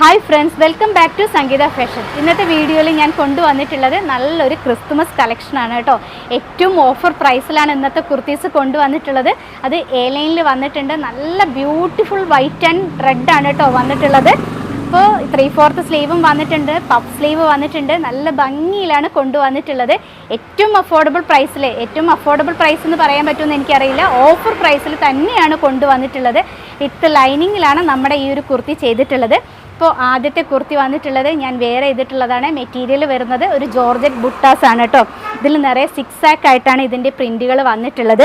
Hi friends welcome back to Sangeetha fashion ഇന്നത്തെ വീഡിയോയിൽ ഞാൻ കൊണ്ടുവന്നിട്ടുള്ളത് നല്ലൊരു ക്രിസ്തുമസ് കളക്ഷനാണ് കേട്ടോ. ഏറ്റവും ഓഫർ പ്രൈസിലാണ് ഇന്നത്തെ കുർത്തീസ് കൊണ്ടുവന്നിട്ടുള്ളത്. അത് എ ലൈനിൽ വന്നിട്ടുണ്ട്. നല്ല ബ്യൂട്ടിഫുൾ വൈറ്റ് ആൻഡ് റെഡ് ആണ് കേട്ടോ വന്നിട്ടുള്ളത്. ഇപ്പോൾ ത്രീ ഫോർത്ത് സ്ലീവും വന്നിട്ടുണ്ട്. പഫ് സ്ലീവ് വന്നിട്ടുണ്ട്. നല്ല ഭംഗിയിലാണ് കൊണ്ടുവന്നിട്ടുള്ളത്. ഏറ്റവും അഫോർഡബിൾ പ്രൈസിൽ ഏറ്റവും അഫോർഡബിൾ പ്രൈസ് എന്ന് പറയാൻ പറ്റുമെന്ന് എനിക്കറിയില്ല. ഓഫർ പ്രൈസിൽ തന്നെയാണ് കൊണ്ടുവന്നിട്ടുള്ളത്. വിത്ത് ലൈനിങ്ങിലാണ് നമ്മുടെ ഈ ഒരു കുർത്തി ചെയ്തിട്ടുള്ളത്. ഇപ്പോൾ ആദ്യത്തെ കുർത്തി വന്നിട്ടുള്ളത് ഞാൻ വേറെ ചെയ്തിട്ടുള്ളതാണ്. മെറ്റീരിയൽ വരുന്നത് ഒരു ജോർജറ്റ് ബുട്ടാസ് ആണ് കേട്ടോ. ഇതിൽ നിറയെ സിക്സ് ആക്ക് ആയിട്ടാണ് ഇതിന്റെ പ്രിന്റുകൾ വന്നിട്ടുള്ളത്.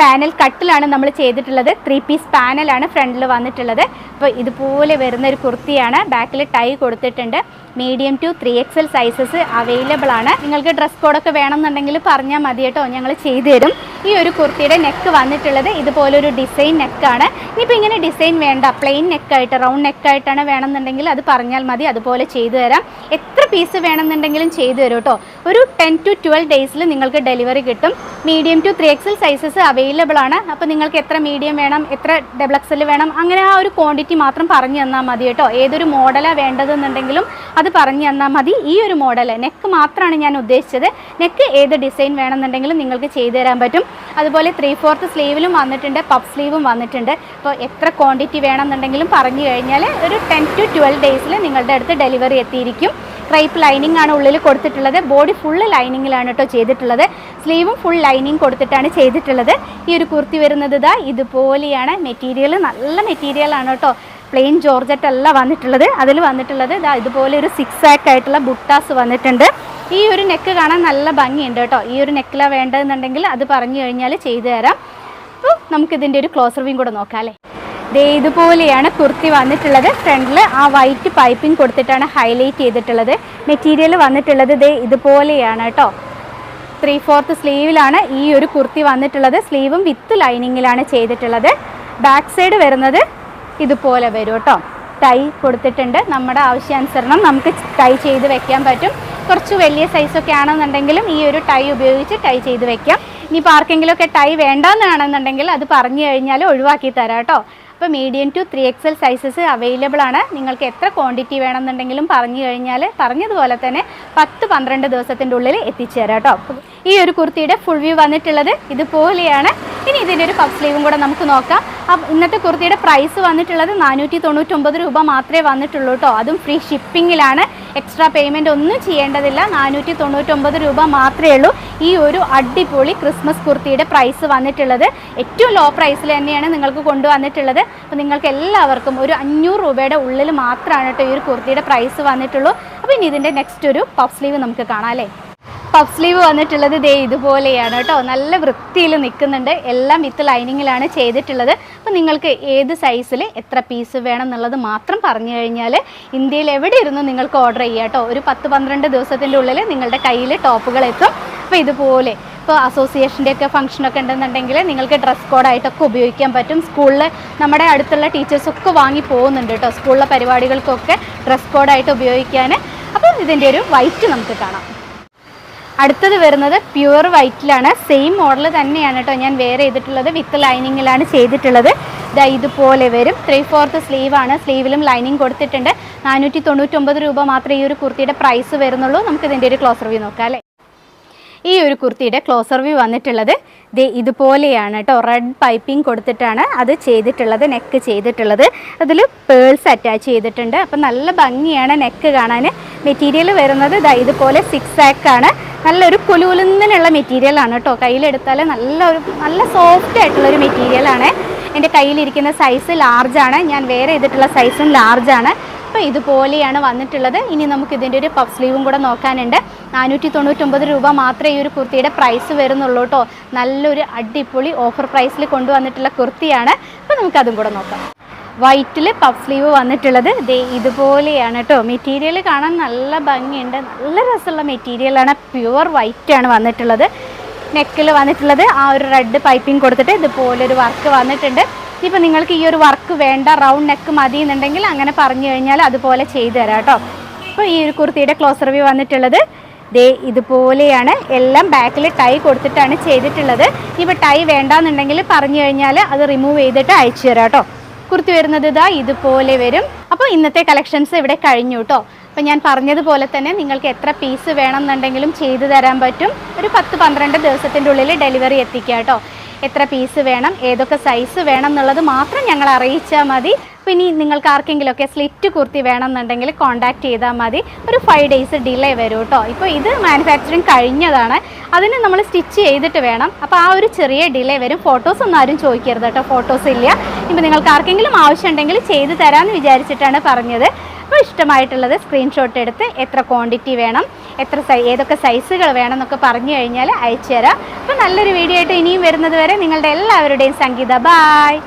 പാനൽ കട്ടിലാണ് നമ്മൾ ചെയ്തിട്ടുള്ളത്. ത്രീ പീസ് പാനലാണ് ഫ്രണ്ടിൽ വന്നിട്ടുള്ളത്. അപ്പോൾ ഇതുപോലെ വരുന്ന ഒരു കുർത്തിയാണ്. ബാക്കിൽ ടൈ കൊടുത്തിട്ടുണ്ട്. Medium to three XL sizes available ആണ്. നിങ്ങൾക്ക് ഡ്രസ് കോഡൊക്കെ വേണമെന്നുണ്ടെങ്കിൽ പറഞ്ഞാൽ മതി കേട്ടോ. ഞങ്ങൾ ചെയ്തു തരും. ഈ ഒരു കുർത്തിയുടെ നെക്ക് വന്നിട്ടുള്ളത് ഇതുപോലൊരു ഡിസൈൻ നെക്കാണ് ഇനിയിപ്പോൾ ഇങ്ങനെ ഡിസൈൻ വേണ്ട. പ്ലെയിൻ നെക്കായിട്ട് റൗണ്ട് നെക്കായിട്ടാണ് വേണമെന്നുണ്ടെങ്കിൽ അത് പറഞ്ഞാൽ മതി. അതുപോലെ ചെയ്തു തരാം. എത്ര പീസ് വേണമെന്നുണ്ടെങ്കിലും ചെയ്തു തരും കേട്ടോ. ഒരു ടെൻ ടു ട്വൽവ് ഡേയ്സിൽ നിങ്ങൾക്ക് ഡെലിവറി കിട്ടും. Medium to three XL sizes available ആണ്. അപ്പോൾ നിങ്ങൾക്ക് എത്ര മീഡിയം വേണം എത്ര ഡബിൾ എക്സൽ വേണം അങ്ങനെ ആ ഒരു ക്വാണ്ടിറ്റി മാത്രം പറഞ്ഞു തന്നാൽ മതി കേട്ടോ. ഏതൊരു മോഡലാണ് വേണ്ടതെന്നുണ്ടെങ്കിലും അത് പറഞ്ഞു തന്നാൽ മതി. ഈ ഒരു മോഡൽ നെക്ക് മാത്രമാണ് ഞാൻ ഉദ്ദേശിച്ചത്. നെക്ക് ഏത് ഡിസൈൻ വേണമെന്നുണ്ടെങ്കിലും നിങ്ങൾക്ക് ചെയ്തു തരാൻ പറ്റും. അതുപോലെ ത്രീ ഫോർത്ത് സ്ലീവിലും വന്നിട്ടുണ്ട് പഫ് സ്ലീവും വന്നിട്ടുണ്ട്. അപ്പോൾ എത്ര ക്വാണ്ടിറ്റി വേണമെന്നുണ്ടെങ്കിലും പറഞ്ഞു കഴിഞ്ഞാൽ ഒരു ടെൻ ടു ട്വൽവ് ഡേയ്സിൽ നിങ്ങളുടെ അടുത്ത് ഡെലിവറി എത്തിയിരിക്കും. ക്രൈപ്പ് ലൈനിങ് ആണ് ഉള്ളിൽ കൊടുത്തിട്ടുള്ളത്. ബോഡി ഫുൾ ലൈനിങ്ങിലാണ് കേട്ടോ ചെയ്തിട്ടുള്ളത്. സ്ലീവും ഫുൾ ലൈനിങ് കൊടുത്തിട്ടാണ് ചെയ്തിട്ടുള്ളത്. ഈ ഒരു കുർത്തി വരുന്നത് ഇതാ ഇതുപോലെയാണ്. മെറ്റീരിയൽ നല്ല മെറ്റീരിയൽ ആണ് കേട്ടോ പ്ലെയിൻ ജോർജറ്റ് അല്ല വന്നിട്ടുള്ളത്. അതിൽ വന്നിട്ടുള്ളത് ഇതാ ഇതുപോലെ ഒരു സിക്സ് ആക്ക് ആയിട്ടുള്ള ബുട്ടാസ് വന്നിട്ടുണ്ട്. ഈ ഒരു നെക്ക് കാണാൻ നല്ല ഭംഗിയുണ്ട് കേട്ടോ. ഈ ഒരു നെക്കിലാണ് വേണ്ടതെന്നുണ്ടെങ്കിൽ അത് പറഞ്ഞു കഴിഞ്ഞാൽ ചെയ്തു തരാം. അപ്പോൾ നമുക്കിതിന്റെ ഒരു ക്ലോസ് റിവ്യൂ കൂടെ നോക്കാം അല്ലേ? ദേ ഇതുപോലെയാണ് കുർത്തി വന്നിട്ടുള്ളത്. ഫ്രണ്ടിൽ ആ വൈറ്റ് പൈപ്പിംഗ് കൊടുത്തിട്ടാണ് ഹൈലൈറ്റ് ചെയ്തിട്ടുള്ളത്. മെറ്റീരിയൽ വന്നിട്ടുള്ളത് ദേ ഇതുപോലെയാണ് കേട്ടോ. ത്രീ ഫോർത്ത് സ്ലീവിലാണ് ഈ ഒരു കുർത്തി വന്നിട്ടുള്ളത്. സ്ലീവും വിത്ത് ലൈനിങ്ങിലാണ് ചെയ്തിട്ടുള്ളത്. ബാക്ക് സൈഡ് വരുന്നത് ഇതുപോലെ വരും കേട്ടോ. ടൈ കൊടുത്തിട്ടുണ്ട്. നമ്മുടെ ആവശ്യാനുസരണം നമുക്ക് ടൈ ചെയ്ത് വെക്കാൻ പറ്റും. കുറച്ച് വലിയ സൈസൊക്കെ ആണെന്നുണ്ടെങ്കിലും ഈ ഒരു ടൈ ഉപയോഗിച്ച് ടൈ ചെയ്ത് വെക്കാം. ഇനിയിപ്പോൾ ആർക്കെങ്കിലുമൊക്കെ ടൈ വേണ്ടാന്നാണെന്നുണ്ടെങ്കിൽ അത് പറഞ്ഞു കഴിഞ്ഞാൽ ഒഴിവാക്കി തരാം കേട്ടോ. അപ്പോൾ medium to three XL sizes available ആണ്. നിങ്ങൾക്ക് എത്ര ക്വാണ്ടിറ്റി വേണമെന്നുണ്ടെങ്കിലും പറഞ്ഞു കഴിഞ്ഞാൽ പറഞ്ഞതുപോലെ തന്നെ പത്ത് പന്ത്രണ്ട് ദിവസത്തിന്റെ ഉള്ളിൽ എത്തിച്ചു തരാം കേട്ടോ. ഈ ഒരു കുർത്തിയുടെ ഫുൾ വ്യൂ വന്നിട്ടുള്ളത് ഇതുപോലെയാണ്. ഇനി ഇതിന്റെ ഒരു പഫ് സ്ലീവും കൂടെ നമുക്ക് നോക്കാം. ഇന്നത്തെ കുർത്തിയുടെ പ്രൈസ് വന്നിട്ടുള്ളത് നാനൂറ്റി തൊണ്ണൂറ്റൊമ്പത് രൂപ മാത്രമേ വന്നിട്ടുള്ളൂ കേട്ടോ അതും ഫ്രീ ഷിപ്പിങ്ങിലാണ് എക്സ്ട്രാ പേയ്മെന്റ് ഒന്നും ചെയ്യേണ്ടതില്ല. നാനൂറ്റി തൊണ്ണൂറ്റൊമ്പത് രൂപ മാത്രമേ ഉള്ളൂ. ഈ ഒരു അടിപൊളി ക്രിസ്മസ് കുർത്തിയുടെ പ്രൈസ് വന്നിട്ടുള്ളത്. ഏറ്റവും ലോ പ്രൈസിൽ തന്നെയാണ് നിങ്ങൾക്ക് കൊണ്ടുവന്നിട്ടുള്ളത്. അപ്പോൾ നിങ്ങൾക്ക് എല്ലാവർക്കും ഒരു അഞ്ഞൂറ് രൂപയുടെ ഉള്ളിൽ മാത്രമാണ് കേട്ടോ ഈ ഒരു കുർത്തിയുടെ പ്രൈസ് വന്നിട്ടുള്ളൂ. അപ്പോൾ ഇനി ഇതിന്റെ നെക്സ്റ്റ് ഒരു പഫ് സ്ലീവ് നമുക്ക് കാണാം അല്ലേ? പഫ് സ്ലീവ് വന്നിട്ടുള്ളത് ദേ ഇതുപോലെയാണ് കേട്ടോ. നല്ല വൃത്തിയിൽ നിൽക്കുന്നുണ്ട്. എല്ലാം വിത്ത് ലൈനിങ്ങിലാണ് ചെയ്തിട്ടുള്ളത്. അപ്പോൾ നിങ്ങൾക്ക് ഏത് സൈസിൽ എത്ര പീസ് വേണം എന്നുള്ളത് മാത്രം പറഞ്ഞു കഴിഞ്ഞാൽ ഇന്ത്യയിൽ എവിടെ ഇരുന്നു നിങ്ങൾക്ക് ഓർഡർ ചെയ്യാം കേട്ടോ. ഒരു പത്ത് പന്ത്രണ്ട് ദിവസത്തിന്റെ ഉള്ളിൽ നിങ്ങളുടെ കയ്യിൽ ടോപ്പുകൾ എത്തും. അപ്പോൾ ഇതുപോലെ ഇപ്പോൾ അസോസിയേഷന്റെ ഒക്കെ ഫംഗ്ഷനൊക്കെ ഉണ്ടെന്നുണ്ടെങ്കിൽ നിങ്ങൾക്ക് ഡ്രസ് കോഡായിട്ടൊക്കെ ഉപയോഗിക്കാൻ പറ്റും. സ്കൂളിൽ നമ്മുടെ അടുത്തുള്ള ടീച്ചേഴ്സൊക്കെ വാങ്ങി പോകുന്നുണ്ട് കേട്ടോ. സ്കൂളിലെ പരിപാടികൾക്കൊക്കെ ഡ്രസ് കോഡായിട്ട് ഉപയോഗിക്കാൻ. അപ്പോൾ ഇതിന്റെ ഒരു വൈറ്റ് നമുക്ക് കാണാം. അടുത്തത് വരുന്നത് പ്യുവർ വൈറ്റിലാണ്. സെയിം മോഡൽ തന്നെയാണ് കേട്ടോ ഞാൻ വേറെ ചെയ്തിട്ടുള്ളത്. വിത്ത് ലൈനിങ്ങിലാണ് ചെയ്തിട്ടുള്ളത്. ഇതാ ഇതുപോലെ വരും. ത്രീ ഫോർത്ത് സ്ലീവാണ്. സ്ലീവിലും ലൈനിങ് കൊടുത്തിട്ടുണ്ട്. നാനൂറ്റി തൊണ്ണൂറ്റൊമ്പത് രൂപ മാത്രമേ ഈ ഒരു കുർത്തിയുടെ പ്രൈസ് വരുന്നുള്ളൂ. നമുക്ക് ഇതിന്റെ ഒരു ക്ലോസർ വ്യൂ നോക്കാം അല്ലേ? ഈ ഒരു കുർത്തിയുടെ ക്ലോസർ വ്യൂ വന്നിട്ടുള്ളത് ദേ ഇതുപോലെയാണ് കേട്ടോ റെഡ് പൈപ്പിംഗ് കൊടുത്തിട്ടാണ് അത് ചെയ്തിട്ടുള്ളത് നെക്ക് ചെയ്തിട്ടുള്ളത്. അതിൽ പേൾസ് അറ്റാച്ച് ചെയ്തിട്ടുണ്ട്. അപ്പം നല്ല ഭംഗിയാണ് നെക്ക് കാണാൻ മെറ്റീരിയൽ വരുന്നത് ഇതാ ഇതുപോലെ സിക്സ് ആക്കാണ് നല്ലൊരു കുലുകുലുന്നിനുള്ള മെറ്റീരിയലാണ് കേട്ടോ. കയ്യിലെടുത്താൽ നല്ല ഒരു നല്ല സോഫ്റ്റ് ആയിട്ടുള്ളൊരു മെറ്റീരിയലാണ് എന്റെ കയ്യിലിരിക്കുന്ന സൈസ് ലാർജാണ് ഞാൻ വേറെ ചെയ്തിട്ടുള്ള സൈസും ലാർജാണ് അപ്പോൾ ഇതുപോലെയാണ് വന്നിട്ടുള്ളത്. ഇനി നമുക്ക് ഇതിന്റെ ഒരു പഫ് സ്ലീവും കൂടെ നോക്കാനുണ്ട്. നാനൂറ്റി തൊണ്ണൂറ്റൊമ്പത് രൂപ മാത്രമേ ഈ ഒരു കുർത്തിയുടെ പ്രൈസ് വരുന്നുള്ളൂ കേട്ടോ. നല്ലൊരു അടിപൊളി ഓഫർ പ്രൈസിൽ കൊണ്ടുവന്നിട്ടുള്ള കുർത്തിയാണ്. അപ്പോൾ നമുക്കതും കൂടെ നോക്കാം. വൈറ്റിൽ പഫ് സ്ലീവ് വന്നിട്ടുള്ളത്. ദേ ഇതുപോലെയാണ് കേട്ടോ മെറ്റീരിയൽ കാണാൻ നല്ല ഭംഗിയുണ്ട്. നല്ല രസമുള്ള മെറ്റീരിയലാണ് പ്യുവർ വൈറ്റ് ആണ് വന്നിട്ടുള്ളത്. നെക്കിൽ വന്നിട്ടുള്ളത്. ആ ഒരു റെഡ് പൈപ്പിംഗ് കൊടുത്തിട്ട് ഇതുപോലൊരു വർക്ക് വന്നിട്ടുണ്ട്. ഇപ്പം നിങ്ങൾക്ക് ഈ ഒരു വർക്ക് വേണ്ട റൗണ്ട് നെക്ക് മതി എന്നുണ്ടെങ്കിൽ അങ്ങനെ പറഞ്ഞു കഴിഞ്ഞാൽ അതുപോലെ ചെയ്തു തരാം കേട്ടോ ഇപ്പോൾ ഈ ഒരു കുർത്തിയുടെ ക്ലോസർ വ്യൂ വന്നിട്ടുള്ളത്. ദേ ഇതുപോലെയാണ്. എല്ലാം ബാക്കിൽ ടൈ കൊടുത്തിട്ടാണ് ചെയ്തിട്ടുള്ളത്. ഇപ്പോൾ ടൈ വേണ്ടാന്നുണ്ടെങ്കിൽ പറഞ്ഞു കഴിഞ്ഞാൽ അത് റിമൂവ് ചെയ്തിട്ട് അയച്ചു തരാം കേട്ടോ കുർത്തി വരുന്നത് ഇതാ ഇതുപോലെ വരും. അപ്പോൾ ഇന്നത്തെ കളക്ഷൻസ് ഇവിടെ കഴിഞ്ഞു കേട്ടോ അപ്പോൾ ഞാൻ പറഞ്ഞതുപോലെ തന്നെ നിങ്ങൾക്ക് എത്ര പീസ് വേണമെന്നുണ്ടെങ്കിലും ചെയ്തു തരാൻ പറ്റും. ഒരു പത്ത് പന്ത്രണ്ട് ദിവസത്തിന്റെ ഉള്ളിൽ ഡെലിവറി എത്തിക്കാം കേട്ടോ എത്ര പീസ് വേണം ഏതൊക്കെ സൈസ് വേണം എന്നുള്ളത് മാത്രം ഞങ്ങൾ അറിയിച്ചാൽ മതി. അപ്പോൾ ഇനി നിങ്ങൾക്ക് ആർക്കെങ്കിലുമൊക്കെ സ്ലിറ്റ് കുർത്തി വേണമെന്നുണ്ടെങ്കിൽ കോൺടാക്ട് ചെയ്താൽ മതി. ഒരു ഫൈവ് ഡേയ്സ് ഡിലേ വരും കേട്ടോ ഇപ്പോൾ ഇത് മാനുഫാക്ചറിങ് കഴിഞ്ഞതാണ്. അതിന് നമ്മൾ സ്റ്റിച്ച് ചെയ്തിട്ട് വേണം. അപ്പോൾ ആ ഒരു ചെറിയ ഡിലേ വരും. ഫോട്ടോസ് ഒന്നും ആരും ചോദിക്കരുത് കേട്ടോ ഫോട്ടോസ് ഇല്ല. ഇപ്പം നിങ്ങൾക്ക് ആർക്കെങ്കിലും ആവശ്യമുണ്ടെങ്കിൽ ചെയ്തു തരാമെന്ന് വിചാരിച്ചിട്ടാണ് പറഞ്ഞത്. അപ്പോൾ ഇഷ്ടമായിട്ടുള്ളത് സ്ക്രീൻഷോട്ട് എടുത്ത് എത്ര ക്വാണ്ടിറ്റി വേണം എത്ര സൈ ഏതൊക്കെ സൈസുകൾ വേണം എന്നൊക്കെ പറഞ്ഞു കഴിഞ്ഞാൽ അയച്ചു തരാം അപ്പോൾ നല്ലൊരു വീഡിയോ ആയിട്ട് ഇനിയും വരുന്നത് വരെ നിങ്ങളുടെ എല്ലാവരുടെയും സംഗീത. ബായ്